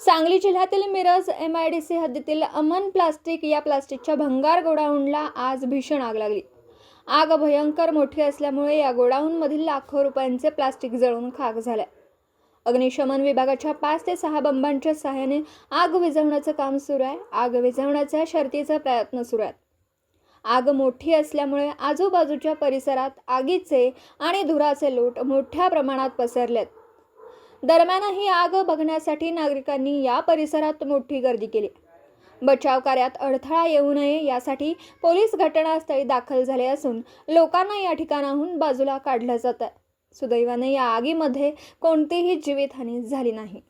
सांगली जिल्ह्यातील Miraj M I D C हद्दीतील Aman plastic या प्लास्टिकच्या भंगार गोडाऊनला आज भीषण आग लागली. आग भयंकर मोठी असल्यामुळे या गोडाऊनमधील लाखो रुपयांचे प्लास्टिक जळून खाक झाले. अग्निशमन विभागाच्या पाच ते सहा बंबांच्या सहाय्याने आग विझवण्याचं काम सुरू आहे. आग विझवण्याच्या शर्तीचा प्रयत्न सुरू आहेत आग मोठी असल्यामुळे आजूबाजूच्या परिसरात आगीचे आणि धुराचे लोट मोठ्या प्रमाणात पसरलेत. दरम्यान ही आग बघण्यासाठी नागरिकांनी या परिसरात मोठी गर्दी केली. बचाव कार्यात अडथळा येऊ नये यासाठी पोलीस घटनास्थळी दाखल झाले असून लोकांना या ठिकाणाहून बाजूला काढलं जात आहे सुदैवाने या आगीमध्ये कोणतीही जीवितहानी झाली नाही.